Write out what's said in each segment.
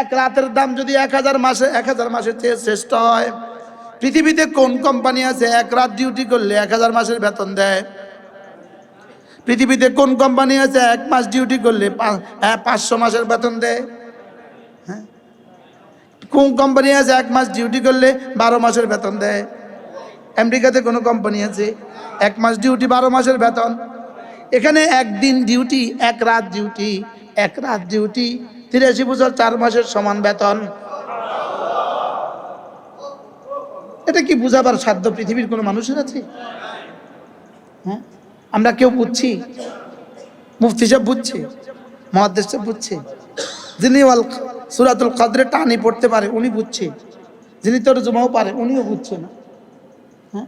এক রাতের দাম যদি এক হাজার মাসে, এক হাজার মাসের চেয়ে শ্রেষ্ঠ হয়। পৃথিবীতে কোন কোম্পানি আছে এক রাত ডিউটি করলে এক হাজার মাসের বেতন দেয়? পৃথিবীতে কোন কোম্পানি আছে এক মাস ডিউটি করলে পাঁচশো মাসের বেতন দেয়? হ্যাঁ? কোন কোম্পানি আছে এক মাস ডিউটি করলে বারো মাসের বেতন দেয়? আমেরিকাতে কোনো কোম্পানি আছে এক মাস ডিউটি বারো মাসের বেতন? এখানে একদিন ডিউটি এক রাত ডিউটি এক রাত ডিউটি তিরাশি বছর চার মাসের সমান বেতন। এটা কি বুঝাবার সাধ্য? পৃথিবীর কোনো মানুষের আছে? হ্যাঁ? আমরা কেউ বুঝছি? মুফতি সাহেব বুঝছে? মহাদেশ সাহেব বুঝছে? যিনি সুরাতুল কাদরে টানি পড়তে পারে, উনি বুঝছে। যিনি তোর জমাও পারে, উনিও বুঝছে না। হ্যাঁ?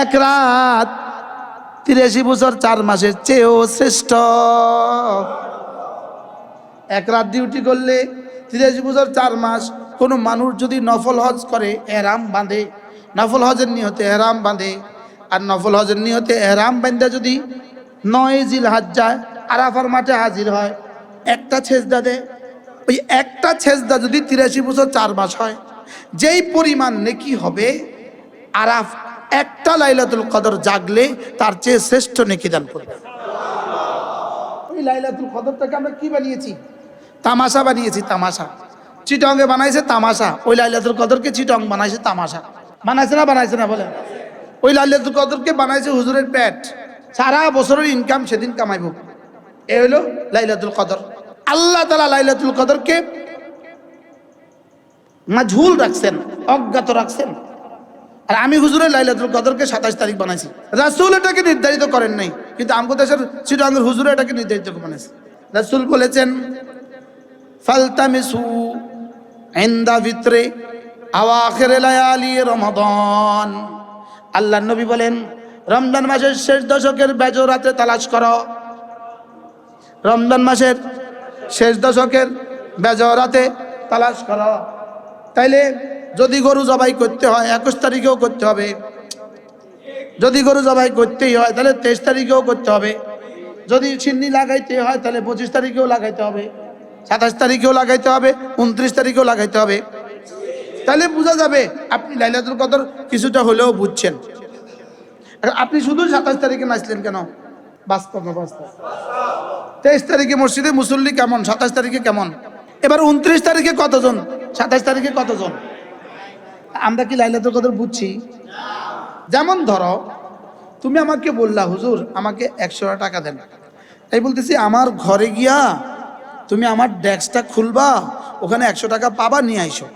এক রাত তিরাশি বছর চার মাসের চেয়েও শ্রেষ্ঠ। এক রাত ডিউটি করলে তিরাশি বছর চার মাস কোনো মানুষ যদি নফল হজ করে, এহরাম বাঁধে। নফল হজের নিহতে এহরাম বাঁধে। আর নফল হজের নিহতে এহরাম বাঁধে যদি নয় জিল হাজ যায়, আরাফার মাঠে হাজির হয়, একটা ছেজদা দেয়। ওই একটা ছেজদা যদি তিরাশি বছর চার মাস হয়, যেই পরিমাণ নেকি হবে, আরাফ একটা লাইলাতুল কদর জাগলে তার চেয়ে শ্রেষ্ঠ নেকি দান করবে। ওই লাইলাতুল কদরটাকে আমরা কি বানিয়েছি? তামাশা বানিয়েছি, তামাশা। চিটংয়ে বানাইছে তামাশা। ওই লাইলাতুল কদরকে চিটং বানাইছে তামাশা। বানাইছে না বানাইছে না বলেন ওই লাইলাতুল কদরকে বানাইছে হুজুরের পেট। সারা বছরের ইনকাম সেদিন কামাইব। এ হলো লাইলাতুল কদর। আল্লাহ তালা লাইলাতুল কদরকে মাঝুল রাখছেন, অজ্ঞাত রাখছেন। আর আমি হুজুরের লাইলাতুল কদরকে সাতাশ তারিখ বানাইছি। রাসুল এটাকে নির্ধারিত করেন নাই, কিন্তু আমগো দেশের চিটাঙ্গের হুজুর এটাকে নির্ধারিত বানাইছে। রাসুল বলেছেন ফালতামিসু ইনদা ভিতরে আওয়াখির লায়ালি রমাদান। আল্লাহ নবী বলেন, রমজান মাসের শেষ দশকের বেজো রাতে তালাশ করো। রমজান মাসের শেষ দশকের বেজো রাতে তালাশ করো। তাইলে যদি গরু জবাই করতে হয়, একুশ তারিখেও করতে হবে। যদি গরু জবাই করতেই হয়, তাহলে তেইশ তারিখেও করতে হবে। যদি চিন্নি লাগাইতে হয়, তাহলে পঁচিশ তারিখেও লাগাইতে হবে। সাতাশ তারিখেও লাগাইতে হবে, উনত্রিশ তারিখেও লাগাইতে হবে। তাহলে বোঝা যাবে, আপনি লাইলাতুল কদর কিছুটা হলেও বুঝছেন। আপনি শুধু সাতাশ তারিখে নাচলেন কেন? বাস্তব না বাস্তব? তেইশ তারিখে মসজিদে মুসল্লি কেমন? সাতাশ তারিখে কেমন? এবার উনত্রিশ তারিখে কতজন? সাতাশ তারিখে কতজন? আমরা কি লাইলাতুল কদর বুঝছি? যেমন ধরো, তুমি আমাকে বললা, হুজুর, আমাকে একশো টাকা দেন। তাই বলতেছি, আমার ঘরে গিয়া তুমি আমার ডেস্কটা খুলবা, ওখানে একশো টাকা পাবা, নিয়ে আইসো।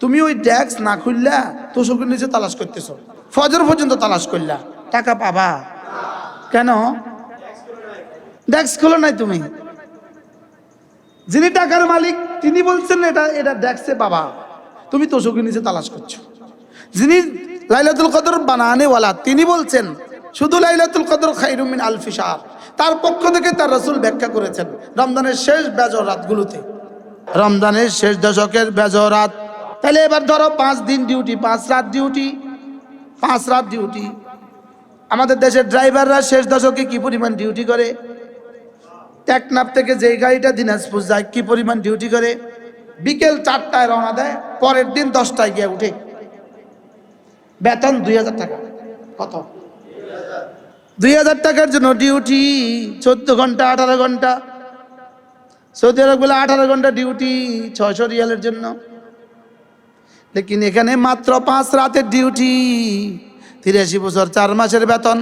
তুমি ওই ডেস্ক না খুললা তো চোখের নিচে তালাশ করতেছো। ফজর পর্যন্ত তালাশ করলা, টাকা পাবা। কেন? ডেস্ক খোলো নাই তুমি। যিনি টাকার মালিক, তিনি বলছেন এটা এটা ডেস্কে পাবা। তুমি তো চোখের নিচে তালাশ করছ। যিনি লাইলাতুল কদর বানানেওয়ালা, তিনি বলছেন, শুধু লাইলাতুল কদর খাইরুমিন আলফিসার তার পক্ষ থেকে তার রসুল ব্যাখ্যা করেছেন, রমজানের শেষ বেজর রাতগুলোতে। রমজানের শেষ দশকের বেজর রাত। তাহলে এবার ধরো পাঁচ দিন ডিউটি, পাঁচ রাত ডিউটি, পাঁচ রাত ডিউটি। আমাদের দেশের ড্রাইভাররা শেষ দশকে কি পরিমাণ ডিউটি করে? টেকনাফ থেকে যেই গাড়িটা দিনাজপুর যায়, কি পরিমাণ ডিউটি করে? বিকেল চারটায় রওনা দেয়, পরের দিন দশটায় গিয়ে উঠে। বেতন দুই হাজার টাকা। কত? দুই হাজার টাকার জন্য ডিউটি চোদ্দ ঘণ্টা, আঠারো ঘণ্টা। সৌদি আরব বলে আঠারো ঘণ্টা ডিউটি ছয়শো রিয়ালের জন্য। লেকিন এখানে মাত্র পাঁচ রাতের ডিউটি তিরাশি বছর, চার মাসের বেতন।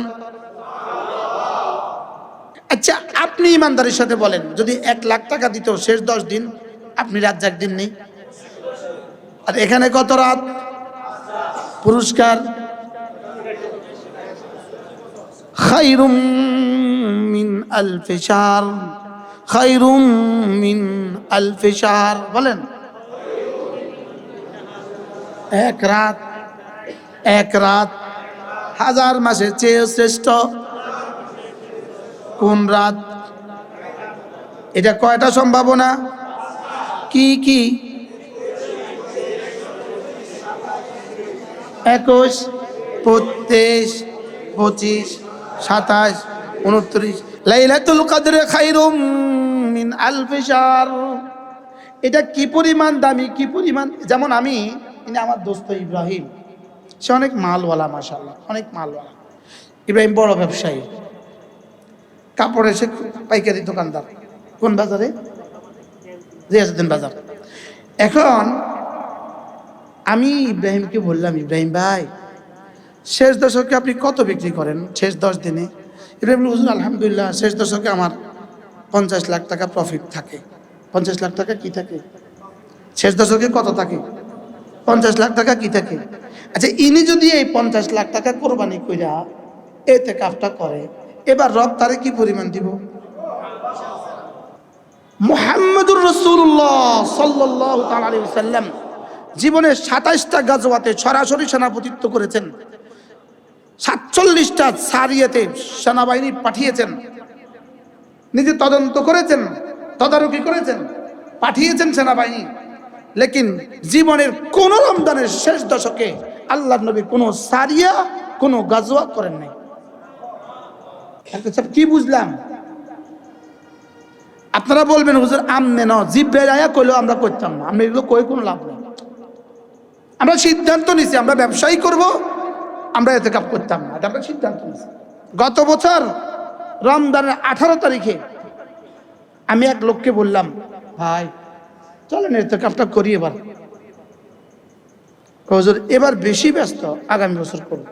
আচ্ছা আপনি ইমানদারের সাথে বলেন, যদি এক লাখ টাকা দিত শেষ দশ দিন, আপনি রাত জাগ দিন নেই আর এখানে কত রাত? পুরস্কার। খাইরুম মিন আলফিসার খাইরুম মিন আলফিসার বলেন। এক রাত এক রাত হাজার মাসের চেয়ে শ্রেষ্ঠ। কোন রাত? এটা কয়টা সম্ভাবনা? কি কি? একুশ পঁচিশ পঁচিশ সাতাশ, উনত্রিশ। লাইলাতুল কদরে খাইরুম মিন আলফি শাহর এটা কি পরিমাণ দামি, কি পরিমাণ? যেমন আমি, ইনি আমার দোস্ত ইব্রাহিম। সে অনেক মালওয়ালা মাসাল্লাহ অনেক মালওয়ালা। ইব্রাহিম বড় ব্যবসায়ী। কাপড় এসে পাইকারি দোকানদার। কোন বাজারে? রিয়াজুদ্দিন বাজার। এখন আমি ইব্রাহিমকে বললাম, ইব্রাহিম ভাই শেষ দশকে আপনি কত বিক্রি করেন? শেষ দশ দিনে। ইব্রাহিম হুজুর, আলহামদুলিল্লাহ, শেষ দশকে আমার পঞ্চাশ লাখ টাকা প্রফিট থাকে। পঞ্চাশ লাখ টাকা কি থাকে? শেষ দশকে কত থাকে? পঞ্চাশ লাখ টাকা কি থাকে? আচ্ছা ইনি যদি এই পঞ্চাশ লাখ টাকা কোরবানি কইরা এতে কাজটা করে, এবার রব তারে কি পরিমাণ দিব? মোহাম্মদুর রসুল্লাহ সাল্লাহ আলী সাল্লাম জীবনে সাতাইশটা গাজওয়াতে সরাসরি সেনাপতিত্ব করেছেন। সাতচল্লিশটা সারিয়াতে সেনাবাহিনী পাঠিয়েছেন। নিজে তদন্ত করেছেন, তদারকি করেছেন, পাঠিয়েছেন সেনাবাহিনী। লেকিন জীবনের কোন রমজানের শেষ দশকে আল্লাহ নবী কোনো সারিয়া, কোনো গাজওয়া করেন নাই। কি বুঝলাম? আপনারা বলবেন, হুজুর, আমনে ন জিব্বে আয়া কইলেও আমরা করতাম না। আমরা এগুলো কই কোনো লাভ নেই? আমরা সিদ্ধান্ত নিছি, আমরা ব্যবসায়ী করব আমরা এতে কাপ করতাম না। এটা আমরা সিদ্ধান্ত নিছি গত বছর রমজানের আঠারো তারিখে আমি এক লোককে বললাম, ভাই, চলেন এতে কাপটা করি এবার। হুজুর, এবার বেশি ব্যস্ত আগামী বছর করব।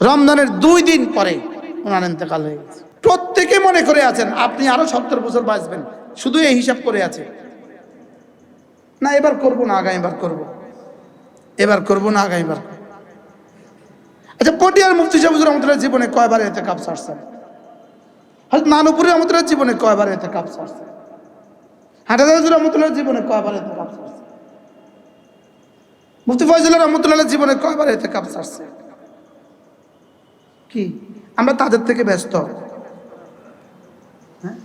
রমজানের দুই দিন পরে ওনার ইন্তেকাল হয়ে গেছে। প্রত্যেকে মনে করে আছেন, আপনি আরও সত্তর বছর বাঁচবেন, শুধু এই হিসাব করে আছে। না, এবার করব না, আগামীবার করব। এবার করব না, আগামীবার করব। আচ্ছা পটিয়ার মুফতি সাহেব রহমতুল্লাহ জীবনে কয়বার এতে কাপ সারছেন হয়তো নানুপুরের রহমতুল্লাহ জীবনে কয়বার এতে কাপ সারছেন জীবনে কয়বার এতে কাপ জীবনে কয়বার এতে কাপ সারছে কি? আমরা তাদের থেকে ব্যস্ত। হ্যাঁ?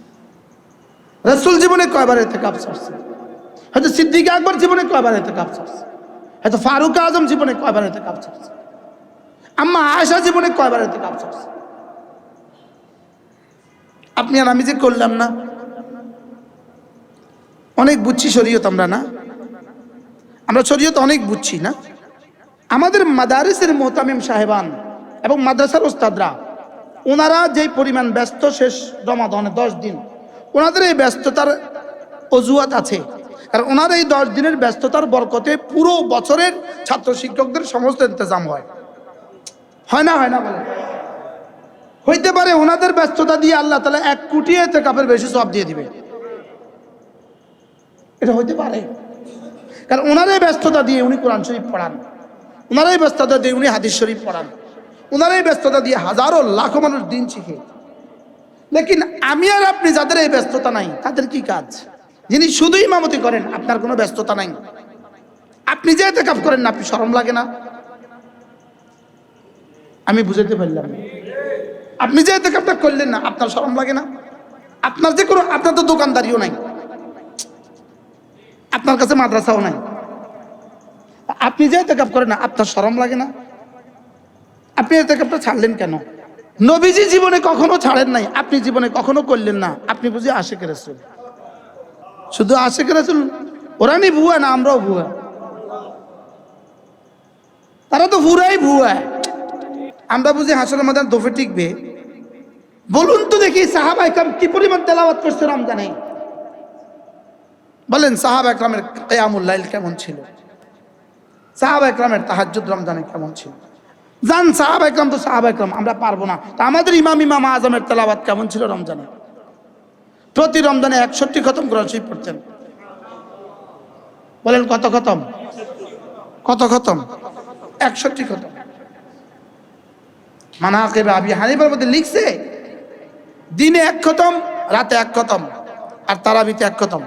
রসুল জীবনে কয়বার এতে কাপ হয়তো সিদ্দিক আকবর জীবনে কয়বার এতে কাপ সারছে হয়তো ফারুক আজম জীবনে কয়বার এতে কাপ সারছে আম্মা আয়সা জীবনে কয়বার এতে কাপ সারছে আপনি আর আমি যে করলাম না? অনেক বুঝছি শরীয়ত আমরা না? আমরা শরীয়ত অনেক বুঝছি না? আমাদের মাদারিসের মোহতামিম সাহেবান এবং মাদ্রাসার ওস্তাদরা, ওনারা যেই পরিমাণ ব্যস্ত শেষ রমাদনে দশ দিন, ওনাদের এই ব্যস্ততার অজুহাত আছে। কারণ ওনার এই দশ দিনের ব্যস্ততার বরকতে পুরো বছরের ছাত্র শিক্ষকদের সমস্ত ইন্তজাম হয়। হয় না হয় না বলে? হইতে পারে ওনাদের ব্যস্ততা দিয়ে আল্লাহ তালা এক কোটি এতে কাপের বেশি সব দিয়ে দিবে। এটা হইতে পারে। কারণ ওনারাই ব্যস্ততা দিয়ে উনি কোরআন শরীফ পড়ান। ওনারাই ব্যস্ততা দিয়ে উনি হাদিস শরীফ পড়ান। ওনারাই ব্যস্ততা দিয়ে হাজারো লাখো মানুষ দিন শিখে। লেকিন আমি আর আপনি যাদের এই ব্যস্ততা নাই, তাদের কি কাজ? যিনি শুধু ইমামতি করেন, আপনার কোনো ব্যস্ততা নাই। আপনি যে এতে কাপ করেন না, আপনি শরম লাগে না? আমি বুঝাতে পারলাম। আপনি যে এতে কাপটা করলেন না, আপনার শরম লাগে না? আপনার যে কোনো আপনার তো দোকানদারিও নাই। আপনার কাছে মাদ্রাসাও নাই। আপনি যে এতেকাপ করেন না, আপনার শরম লাগে না? আপনি এতেকাপটা ছাড়লেন কেন? নবীজি জীবনে কখনো ছাড়েন নাই, আপনি জীবনে কখনো করলেন না। আপনি বুঝি আশেখ রাসুল। শুধু আশেখ রাসুল? ওরা নি ভুয়া না, আমরাও ভুয়া। তারা তো পুরাই ভুয়া। আমরা বুঝি হাসনের মধ্যে দোফে টিকবে। বলুন তো দেখি সাহাবা একরাম কি পরিমাণ তেলাওয়াত করছে রমজানে? বলেন সাহাব একরামের কেয়ামুল্লাইল কেমন ছিল? সাহাব একরামের তাহাজ্জুদ রমজানে কেমন ছিল? জান সাহাব একরাম তো সাহাব একরাম আমরা পারব না। তো আমাদের ইমাম ইমাম আজমের তেলাওয়াত কেমন ছিল রমজানে? প্রতি রমজানে একষট্টি খতম কোরআন শরীফ পড়তেন। বলেন, কত খতম? কত খতম? একষট্টি খতম। মানাকেবে আবি হানিফার মধ্যে লিখছে, দিনে এক খতম, রাতে এক খতম, আর তারাবিতে এক খতম।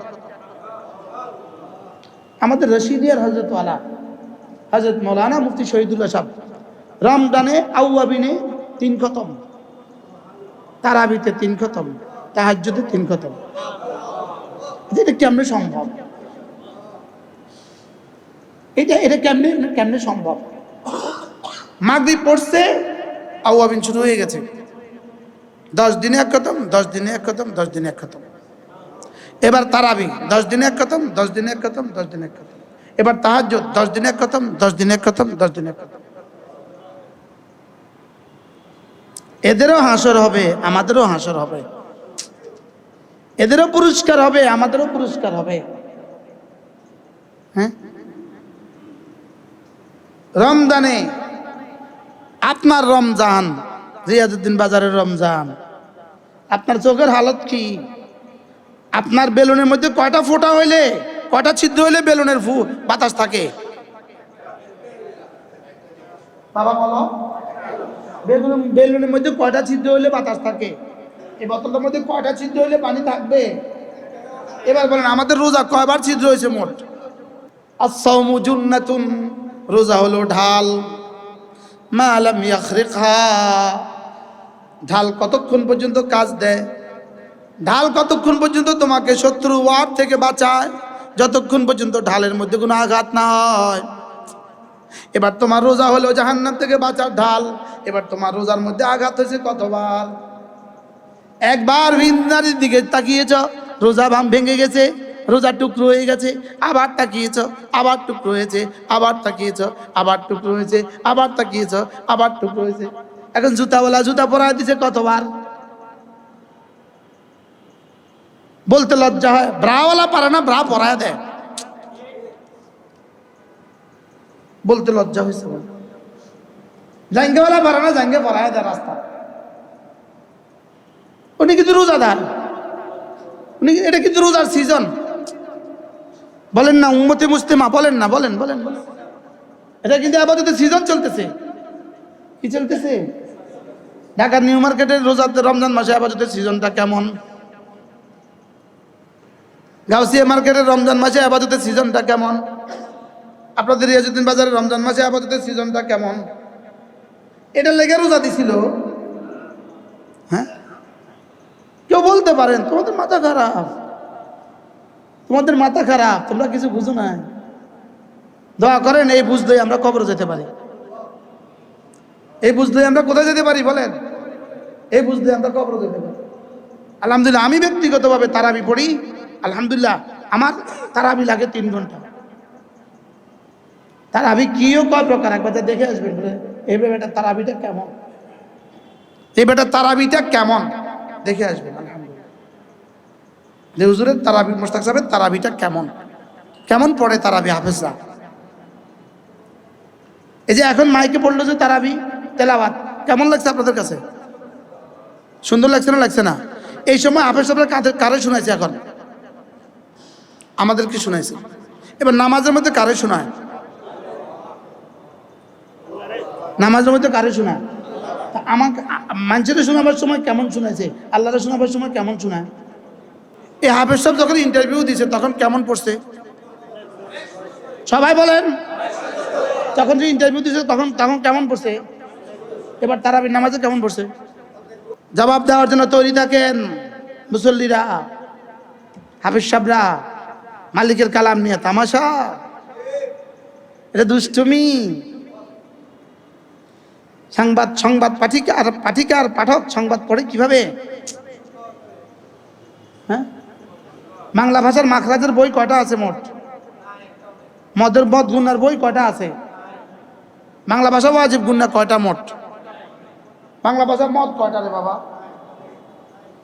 আমাদের রশিদিয়ার হজরত ওয়ালা হজরত মৌলানা মুফতি শহীদুল্লাহ সাহেব, রমজানে, আউয়াবিনে তিন খতম, তারাবিতে তিন খতম, তাহাজ্জুদে তিন খতম। এটা কেমনে সম্ভব? এটা এটা কেমনে কেমনে সম্ভব? মাগরিব পড়ছে আউয়াবিন শুরু হয়ে গেছে। দশ দিনে এক খতম, দশ দিনে এক খতম, দশ দিনে এক খতম। এবার তারাবি, দশ দিনে এক খতম, দশ দিনে এক খতম, দশ দিনে এক খতম। এবার তাহাজ দশ দিনে এক খতম, দশ দিনে এক খতম, দশ দিনে এক খতম। এদেরও হাসর হবে, আমাদেরও হাসর হবে। এদেরও পুরস্কার হবে, আমাদেরও পুরস্কার হবে। হ্যাঁ? রমজানে আপনার রমজান রিয়াজুদ্দিন বাজারের রমজান, আপনার চোখের হালত কি? আপনার বেলুনের মধ্যে কয়টা ফোঁটা হইলে, কয়টা ছিদ্র হইলে বেলুনের ফু বাতাস থাকে? বাবা বলো। বেলুন বেলুনের মধ্যে কয়টা ছিদ্র হইলে বাতাস থাকে? এই বোতলটার মধ্যে কয়টা ছিদ্র হইলে পানি থাকবে? এবার বলেন, আমাদের রোজা কয়বার ছিদ্র হয়েছে মোট? আসাউমু রোজা হলো ঢাল। মা আলাম ইয়াখরিকহা। ঢাল কতক্ষণ পর্যন্ত কাজ দেয়? ঢাল কতক্ষণ পর্যন্ত তোমাকে শত্রু ওয়ার থেকে বাঁচায়? যতক্ষণ পর্যন্ত ঢালের মধ্যে কোনো আঘাত না হয়। এবার তোমার রোজা হলো জাহান্নাম থেকে বাঁচার ঢাল। এবার তোমার রোজার মধ্যে আঘাত হয়েছে কতবার? একবার ভিন্নারির দিকে তাকিয়েছ, রোজা ভাম ভেঙে গেছে। রোজা টুকরো হয়ে গেছে, আবার তাকিয়েছ, আবার টুকরো হয়েছে, আবার তাকিয়েছ, আবার টুকরো হয়েছে, আবার তাকিয়েছ, আবার টুকরো হয়েছে। এখন জুতাওয়ালা জুতা পরায় দিছে কতবার? বলতে লজ্জা হয়, ব্রাওয়ালা পারে না, ব্রা পরায় দেয়। বলতে লজ্জা হয়েছে জাঙ্গেওয়ালা পারে না, জাঙ্গে পরায় দেয় রাস্তা। উনি কিন্তু রোজাদার। উনি এটা কিন্তু রোজার সিজন বলেন না, উম্মতে মুস্তেমা বলেন না, বলেন বলেন। বলেন এটা কিন্তু আপাতত সিজন চলতেছে। কি চলতেছে? ঢাকার নিউ মার্কেটের রোজাতে রমজান মাসে আপাতত সিজনটা কেমন? গাউসিয়া মার্কেটের রমজান মাসে আপাতত সিজনটা কেমন? আপনাদের রিয়াজুদ্দিন বাজারের রমজান মাসে আপাতত সিজনটা কেমন? এটা লেগে রোজা দিছিল। হ্যাঁ? কেউ বলতে পারেন, তোমাদের মাথা খারাপ। তোমাদের মাথা খারাপ, তোমরা কিছু বুঝো না দোয়া করেন, এই বুঝলেই আমরা কবর যেতে পারি। এই বুঝলেই আমরা কোথায় যেতে পারি বলেন? এই বুঝলে আমরা কবর যেতে পারি। আলহামদুলিল্লাহ, আমি ব্যক্তিগতভাবে তারাবি পড়ি। আলহামদুলিল্লাহ, আমার তারাবি লাগে তিন ঘণ্টা। তারাবি কিও কয় প্রকার? একবার দেখে আসবেন এই বেটা তারাবিটা কেমন? এই বেটা তারাবিটা কেমন? দেখে আসবেন। যে হুজুরের তারাবি মোস্তাক সাহেবের তারাবিটা কেমন? কেমন পড়ে তারাবি হাফেজরা? এই যে এখন মাইকে পড়ল যে তারাবি তেলাবাত কেমন লাগছে আপনাদের কাছে? সুন্দর লাগছে না লাগছে না? এই সময় হাফেজ সাহেবরা কাদের কারে শোনাইছে এখন? আমাদেরকে শোনাইছে? এবার নামাজের মধ্যে কারে শোনায়? নামাজের মধ্যে কারে শোনায়? আমাকে মানুষের শোনাবার সময় কেমন শোনাইছে? আল্লাহরে শোনাবার সময় কেমন শোনায়? এই হাফেজ সাহেব যখন ইন্টারভিউ দিছে, তখন কেমন পড়ছে? সবাই বলেন। তখন যে ইন্টারভিউ দিছে, তখন তখন কেমন পড়ছে? এবার তারাবির নামাজে কেমন পড়ছে? জবাব দেওয়ার জন্য তৈরি থাকেন মুসল্লিরা, হাফিজ সাবরা মালিকের কালাম নিয়ে তামাশা। এটা দুষ্টুমি। সংবাদ সংবাদ পাঠিকার পাঠিকার, পাঠক সংবাদ পড়ে কীভাবে? হ্যাঁ? বাংলা ভাষার মাখরাজের বই কয়টা আছে মোট? মদের মদ গুন্নার বই কয়টা আছে? বাংলা ভাষা ওয়াজিব গুন্না কয়টা মোট? বাংলা ভাষার মদ কয়টা রে বাবা?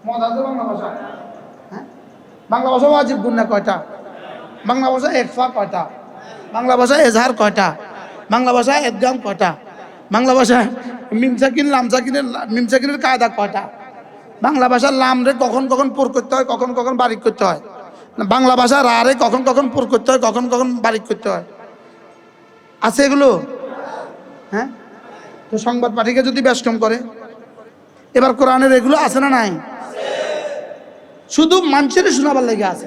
মদ আছে বাংলা ভাষা হ্যাঁ? বাংলা ভাষা ওয়াজিব গুন্না কয়টা? বাংলা ভাষা একফা কয়টা? বাংলা ভাষা এজহার কয়টা? বাংলা ভাষা এদগাম কয়টা? বাংলা ভাষা মিমসাকিন, লামসাকিনের, মিমসাকিনের কায়দা কয়টা? বাংলা ভাষার লাম রে কখন কখন পুর করতে হয়, কখন কখন বারিক করতে হয়? বাংলা ভাষা রা রে কখন কখন পুর করতে হয়, কখন কখন বারিক করতে হয়। আছে এগুলো? হ্যাঁ? তো সংবাদ পাঠিকে যদি ব্যস্তম করে। এবার কোরআনের এগুলো আছে না নাই? শুধু মানুষের শোনাবার লেগে আছে।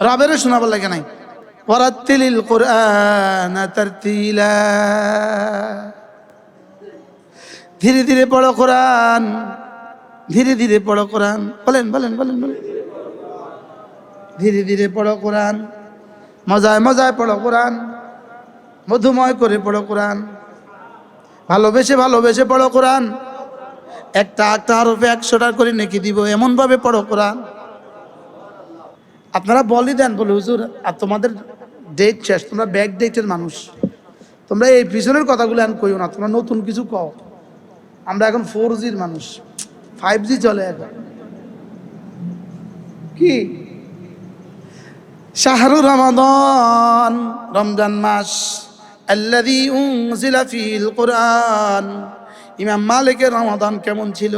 রবের শোনাবার লেগে নাই। ধীরে ধীরে পড়ো কোরআন। ধীরে ধীরে পড়ো কোরআন। বলেন বলেন বলেন বলেন। ধীরে ধীরে পড়ো কোরআন। মজায় মজায় পড়ো কোরআন। মধুময় করে পড়ো কোরআন। ভালোবেসে ভালোবেসে পড়ো কোরআন। একটা একটা হরফে একশোটা করে নেকি দিব, এমনভাবে পড়ো কোরআন। আপনারা বলি দেন, বলে, হুজুর, আর তোমাদের ডেট শেষ, তোমরা ব্যাক ডেটের মানুষ। তোমরা এই পিছনের কথাগুলো এখন কইও না, তোমরা নতুন কিছু কও। আমরা এখন ফোর জির মানুষ ফাইভ জি চলে এখন। কি? শাহরু রমাদান, রমজান মাস, আল্লাযী উনজিলা ফিল কোরআন। ইমাম মালিকের রমাদান কেমন ছিল?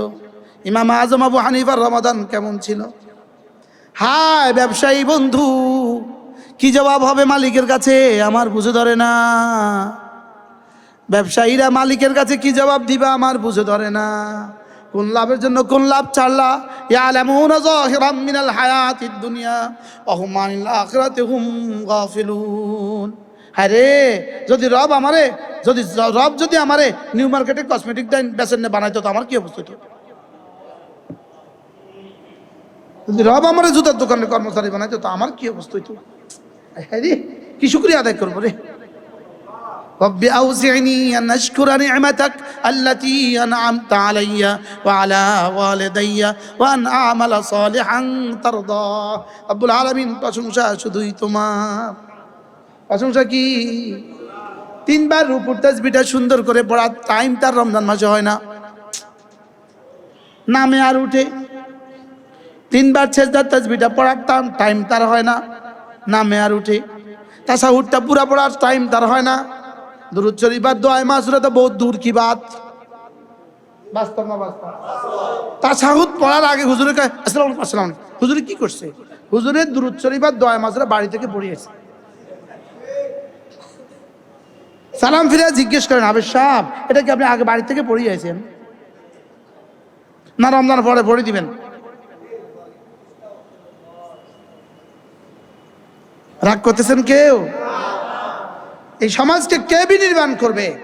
ইমাম আজম আবু হানিফার রমাদান কেমন ছিল? হায় ব্যবসায়ী বন্ধু, কি জবাব হবে মালিকের কাছে? আমার বুঝে ধরে না। ব্যবসায়ীরা মালিকের কাছে কি জবাব দিবা? আমার বুঝে ধরে না। কোন লাভের জন্য কোন লাভ ছাড়লা ইয়ালামুনা মিনাল দুনিয়া যদি রব আমারে, যদি রব যদি আমারে নিউ মার্কেটে কসমেটিক ডাইন বেসন বানাইতো তো আমার কি অবস্থা হতো যদি রব আমারে জুতার দোকানের কর্মচারী বানাইতো তো আমার কি অবস্থা হইতো হ্যাঁ রে, কি শুক্রিয়া আদায় করব রে। رب أوزعني أن أشكر نعمتك التي أنعمت علي وعلى والدي وأن أعمل صالحا ترضاه رب العالمين প্রশংসা শুধুই তোমার প্রশংসা কি তিনবার রূপুর তাসবিটা সুন্দর করে পড়ার টাইম তার রমজান মাসে হয় না নামে আর উঠে তিনবার ছেজদার তাসবিটা পড়ার টাইম তার হয় না নামে আর উঠে তাসাহুদটা পুরা পড়ার টাইম তার হয় না দুরুদ শরীফার দোয়ায় মাসুরা তো বহুত দূর কি বাত? বাস্তব না বাস্তব? তাসাহুদ পড়ার আগে হুজুরের আসসালামু আলাইকুম হুজুরে কি করছে? হুজুরের দুরুদ দোয়ায় মাসুরা বাড়ি থেকে পড়িয়েছে সালাম ফিরে জিজ্ঞেস করেন আবেশ সাহেব, এটা কি আপনি আগে বাড়ি থেকে পড়িয়েছেন না, রমজান পরে পড়ে দিবেন। রাগ করতেছেন কেউ? এই সমাজকে কে বিনির্মাণ করবে?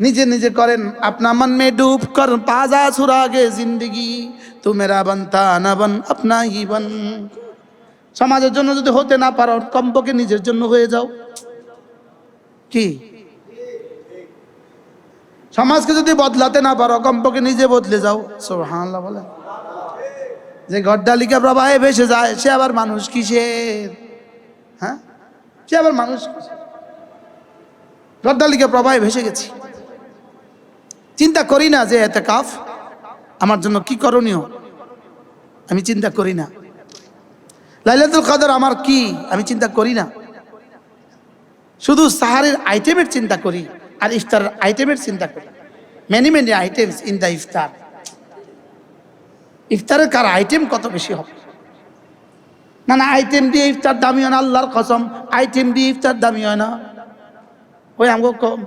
নিজে নিজে করেন, আপনা মন মে ডুব কর, পাজা সুরাগে জিন্দগি। তু মেরা বনতা না বন, আপনা হি বন। সমাজের জন্য যদি হতে না পারো কমপক্ষে নিজের জন্য হয়ে যাও। কি? সমাজকে যদি বদলাতে না পারো কমপক্ষে নিজে বদলে যাও। সুবহানাল্লাহ বলেন। যে গড্ডালিকা প্রবাহে ভেসে যায়, সে আবার মানুষ কিসের? সে আবার মানুষ? গড্ডালিকা প্রবাহে ভেসে গেছি। চিন্তা করি না যে এতে কাফ, আমার জন্য কি করণীয়? আমি চিন্তা করি না। লাইলাতুল কদর আমার কি? আমি চিন্তা করি না। শুধু সাহারের আইটেমের চিন্তা করি আর ইফতারের আইটেমের চিন্তা করি। Many many items in the iftar. ইফতারের কার আইটেম কত বেশি হবে? না না আইটেম দিয়ে ইফতার দামি হয় না, আল্লাহর কসম। আইটেম দিয়ে ইফতার দামি হয় না। ওই আমগো কম।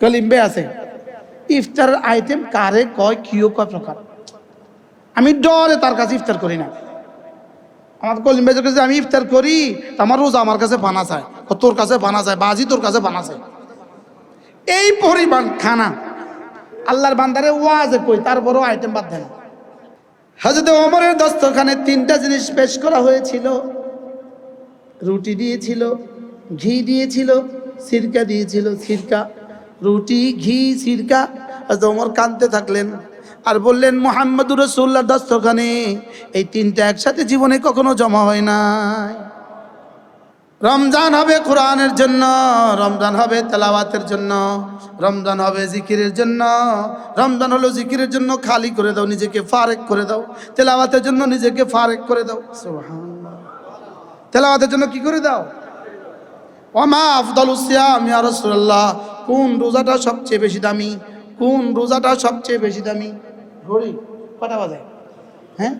কলিম্বে আছে। ইফতারের আইটেম কারে কয় কিও কয় প্রকার। আমি ডরে তার কাছে ইফতার করি না। আমার কলিম্বে কাছে আমি ইফতার করি আমার রোজ আমার কাছে বানা চায়। তোর কাছে বানা চায় বাজি তোর কাছে বানা চায়। এই পরিমাণ খানা, আল্লাহর বান্দারে ওয়াজে কই, তারপরও আইটেম বাদ দেয় না। হাজরত অমরের দস্তখানে তিনটা জিনিস পেশ করা হয়েছিল। রুটি দিয়েছিল, ঘি দিয়েছিল, সিরকা দিয়েছিল, সিরকা। রুটি, ঘি, সিরকা। হাজরত অমর কানতে থাকলেন আর বললেন, মোহাম্মদুর রসুল্লাহ দস্তখানে এই তিনটা একসাথে জীবনে কখনো জমা হয় নাই। রমজান হবে কোরআনের জন্য, রমজান হবে তেলাওয়াতের জন্য, রমজান হবে জিকিরের জন্য, রমজান হলো জিকিরের জন্য খালি করে দাও, নিজেকে ফারেক করে দাও, তেলাওয়াতের জন্য নিজেকে ফারেক করে দাও। তেলাওয়াতের জন্য কি করে দাও? ওমা আফদল সিয়াম, ইয়া কোন রোজাটা সবচেয়ে বেশি দামি? কোন রোজাটা সবচেয়ে বেশি দামি? ঘড়ি, কটা বাজে? হ্যাঁ?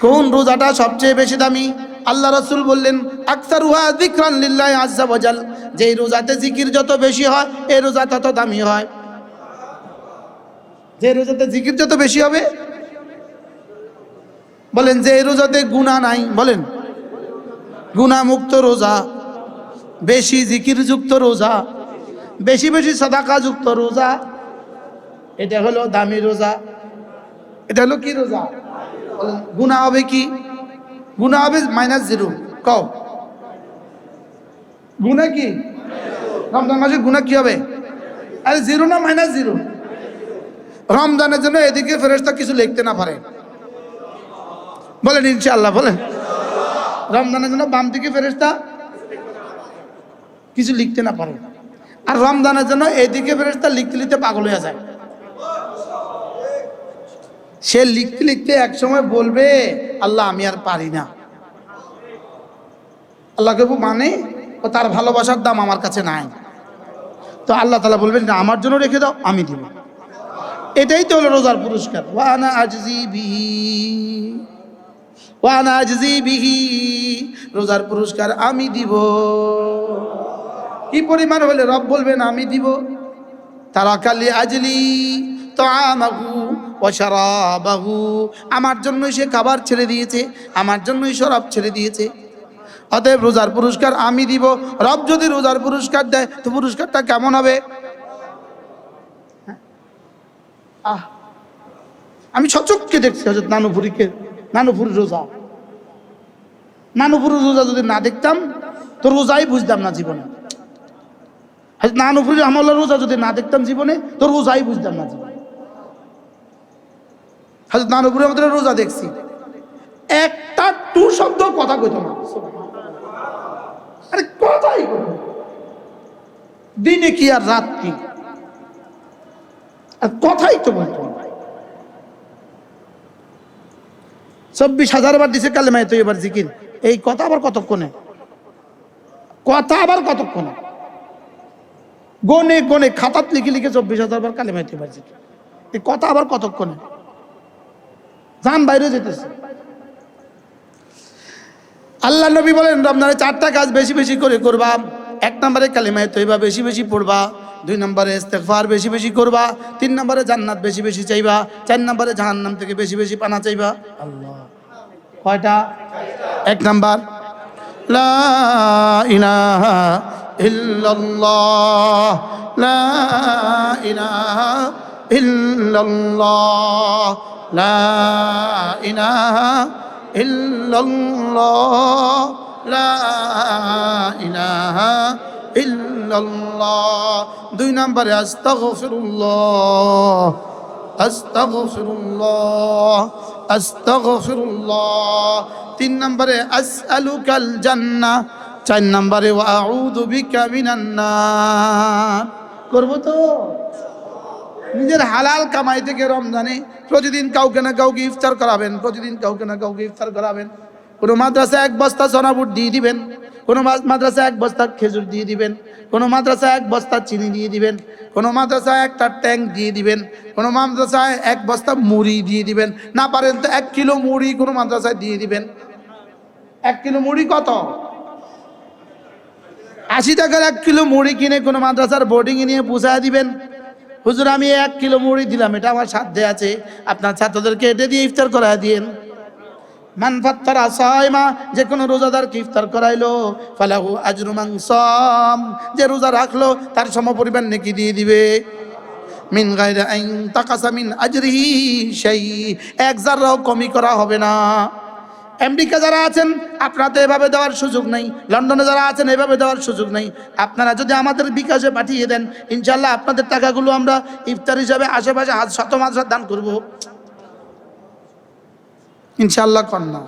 কোন রোজাটা সবচেয়ে বেশি দামি? আল্লাহ রসুল বললেন আক্তার উহা দিকরান লিল্লাহ আজ্জা বজাল যেই রোজাতে জিকির যত বেশি হয়, এই রোজা তত দামি হয়। যে রোজাতে জিকির যত বেশি হবে, বলেন, যে রোজাতে গুণা নাই, বলেন গুণা মুক্ত রোজা, বেশি জিকির যুক্ত রোজা, বেশি বেশি সদাকা যুক্ত রোজা, এটা হলো দামি রোজা। এটা হলো কি রোজা? গুণা হবে কি? গুণা হবে মাইনাস জিরো কও। গুণা কি? রমজান মাসে গুণা কি হবে? আরে জিরো না মাইনাস জিরো রমজানের জন্য এদিকে ফেরেস্তা কিছু লিখতে না পারে। বলেন ইনশাআল্লাহ, বলেন। রমজানের জন্য বাম দিকে ফেরেস্তা কিছু লিখতে না পারে। আর রমজানের জন্য এদিকে ফেরেস্তা লিখতে লিখতে পাগল হয়ে যায়। সে লিখতে লিখতে এক সময় বলবে, আল্লাহ, আমি আর পারি না। আল্লাহকে মানে ও তার ভালোবাসার দাম আমার কাছে নাই। তো আল্লাহ তালা বলবেন, না, আমার জন্য রেখে দাও, আমি দিব। এটাই তো হলো রোজার পুরস্কার। ওয়ানা আজজি বিহি। রোজার পুরস্কার আমি দিব। কি পরিমাণ হলে রব বলবেন, আমি দিব। তারা কালি আজলি তো আমাহু অসারাবাহু আমার জন্যই সে খাবার ছেড়ে দিয়েছে, আমার জন্যই শরাব ছেড়ে দিয়েছে। অতএব রোজার পুরস্কার আমি দিব, রব যদি রোজার পুরস্কার দেয়, তো পুরস্কারটা কেমন হবে? আহ, আমি সচককে দেখছি হজরত নানুপুরীকে নানুপুরি রোজা। নানুপুরি রোজা যদি না দেখতাম, তো রোজাই বুঝতাম না জীবনে। নানুপুরি আমল্লা রোজা যদি না দেখতাম জীবনে, তো রোজাই বুঝতাম না জীবনে। হজরত নানুপুরি আমাদের রোজা দেখছি। একটা টু শব্দ কথা কইতো না। আরে কথাই দিনে কি আর রাত কি? আর কথাই তো বলতো চব্বিশ হাজার বার দিছে কালেমায় তো এবার জিকির। এই কথা আবার কতক্ষণে? কথা আবার কতক্ষণে? গনে গনে খাতাত লিখে লিখে চব্বিশ হাজার বার কালেমায় তো এবার জিকির। এই কথা আবার কতক্ষণে? যান বাইরে যেতেছে। আল্লাহ নবী বলেন রমজানে চারটা কাজ বেশি বেশি করে করবা। এক নম্বরে কালিমায় তৈবা বেশি বেশি পড়বা। দুই নম্বরে ইস্তেগফার বেশি বেশি করবা। তিন নম্বরে জান্নাত বেশি বেশি চাইবা। চার নম্বরে জাহান্নাম থেকে বেশি বেশি পানা চাইবা। আল্লাহ। কয়টা? এক নাম্বার, লা ইলাহা ইল্লাল্লাহ। লা ইলাহা ইল্লাল্লাহ, লা ইলাহা ইল্লাল্লাহ, লা ইলাহা ইল্লাল্লাহ। দুই নম্বরে আস্তাগফিরুল্লাহ আস্তাগফিরুল্লাহ আস্তাগফিরুল্লাহ। তিন নম্বরে আসআলুকাল জান্নাহ, চার নম্বরে আউযু বিকা মিনান তো? নিজের হালাল কামাই থেকে রমজানে প্রতিদিন কাউকে না কাউকে ইফতার করাবেন, প্রতিদিন কাউকে না কাউকে ইফতার করাবেন। কোনো মাদ্রাসা এক বস্তা সোনাবুট দিয়ে দিবেন, কোনো মা- মাদ্রাসা এক বস্তা খেজুর দিয়ে দিবেন, কোনো মাদ্রাসা এক বস্তা চিনি দিয়ে দিবেন, কোনো মাদ্রাসা একটা ট্যাঙ্ক দিয়ে দিবেন, কোনো মাদ্রাসায় এক বস্তা মুড়ি দিয়ে দিবেন, না পারেন তো এক কিলো মুড়ি কোনো মাদ্রাসায় দিয়ে দিবেন। এক কিলো মুড়ি কত? আশি টাকার এক কিলো মুড়ি কিনে কোনো মাদ্রাসার বোর্ডিংয়ে নিয়ে পুষায় দিবেন। হুজুর, আমি এক কিলো মুড়ি দিলাম, এটা আমার সাধ্যে আছে। আপনার ছাত্রদেরকে এটা দিয়ে ইফতার করায় দিয়েন। মানফাত্তারা সাইমা যে কোনো রোজাদারকে ইফতার করাইলো, ফালাহু আজরু মাংসাম যে রোজা রাখল, তার সমপরিমাণ নেকি দিয়ে দিবে। মিন গায়রা আইন তাকাসা মিন আজরিহি সেই এক জাররাও কমি করা হবে না। আমেরিকা যারা আছেন আপনারা তো এভাবে দেওয়ার সুযোগ নেই। লন্ডনে যারা আছেন, এভাবে দেওয়ার সুযোগ নেই। আপনারা যদি আমাদের বিকাশে পাঠিয়ে দেন ইনশাল্লাহ আপনাদের টাকাগুলো আমরা ইফতার হিসাবে আশেপাশে হাত শত মাদ্রাসা দান করব। ইনশাল্লাহ কন্যা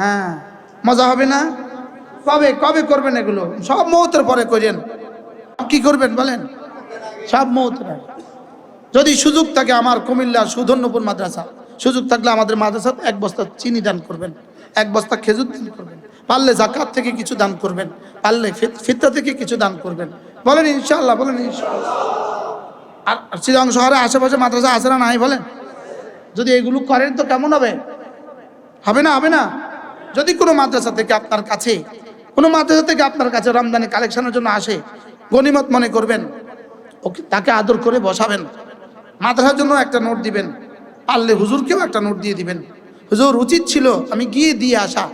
হ্যাঁ মজা হবে না? কবে কবে করবেন এগুলো? সব মুহূর্তের পরে করেন। কি করবেন বলেন? সব মুহূর্তের যদি সুযোগ থাকে আমার কুমিল্লা সুধন্যপুর মাদ্রাসা। সুযোগ থাকলে আমাদের মাদ্রাসা এক বস্তা চিনি দান করবেন, এক বস্তা খেজুর দান করবেন, পারলে জাকাত থেকে কিছু দান করবেন, পারলে ফিত- থেকে কিছু দান করবেন। বলেন ইনশাল্লাহ বলেন ইনশাল্লাহ আর চিরাং শহরে আশেপাশে মাদ্রাসা আছে না নাই, বলেন? যদি এগুলো করেন তো কেমন হবে? হবে না হবে না? যদি কোনো মাদ্রাসা থেকে আপনার কাছে, কোনো মাদ্রাসা থেকে আপনার কাছে রমজানে কালেকশনের জন্য আসে, গনিমত মনে করবেন, ওকে, তাকে আদর করে বসাবেন। মাদ্রাসার জন্য একটা নোট দিবেন পারলে হুজুরকেও একটা নোট দিয়ে দিবেন। হুজুর, উচিত ছিল আমি গিয়ে দিয়ে আসা।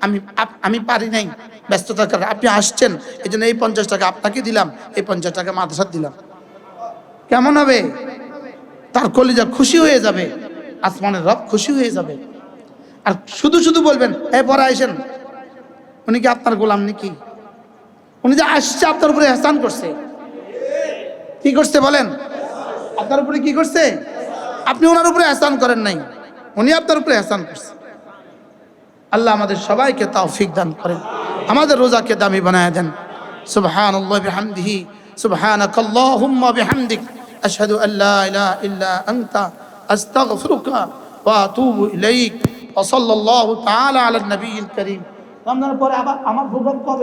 আমি আমি পারি নাই। ব্যস্ততার কারণে আপনি আসছেন এই জন্য এই পঞ্চাশ টাকা আপনাকে দিলাম, এই পঞ্চাশ টাকা মাদ্রাসার দিলাম। কেমন হবে? তার কলিজা খুশি হয়ে যাবে, আসমানের রব খুশি হয়ে যাবে। আর শুধু শুধু বলবেন, এ, পরে আইসেন উনি কি আপনার গোলাম নাকি? উনি যে আসছে, আপনার উপরে এহসান করছে। কি করছে বলেন? আপনার উপরে কি করছে? আপনি ওনার উপরে এহসান করেন নাই। উনি আপনার উপরে এহসান করছে। আল্লাহ আমাদের সবাইকে তৌফিক দান করেন। আমাদের রোজাকে দামি বানায় দেন। সুবহান বিহামদিহি আল্লাহুম্মা বিহামদিক। আশহাদু আন লা ইলাহা ইল্লা আনতা, আস্তাগফিরুকা ওয়া আতুবু ইলাইক। ওয়া সাল্লাল্লাহু তাআলা আলা নবিয়িল কারীম। রমজানের পরে আবার আমার প্রোগ্রাম কবে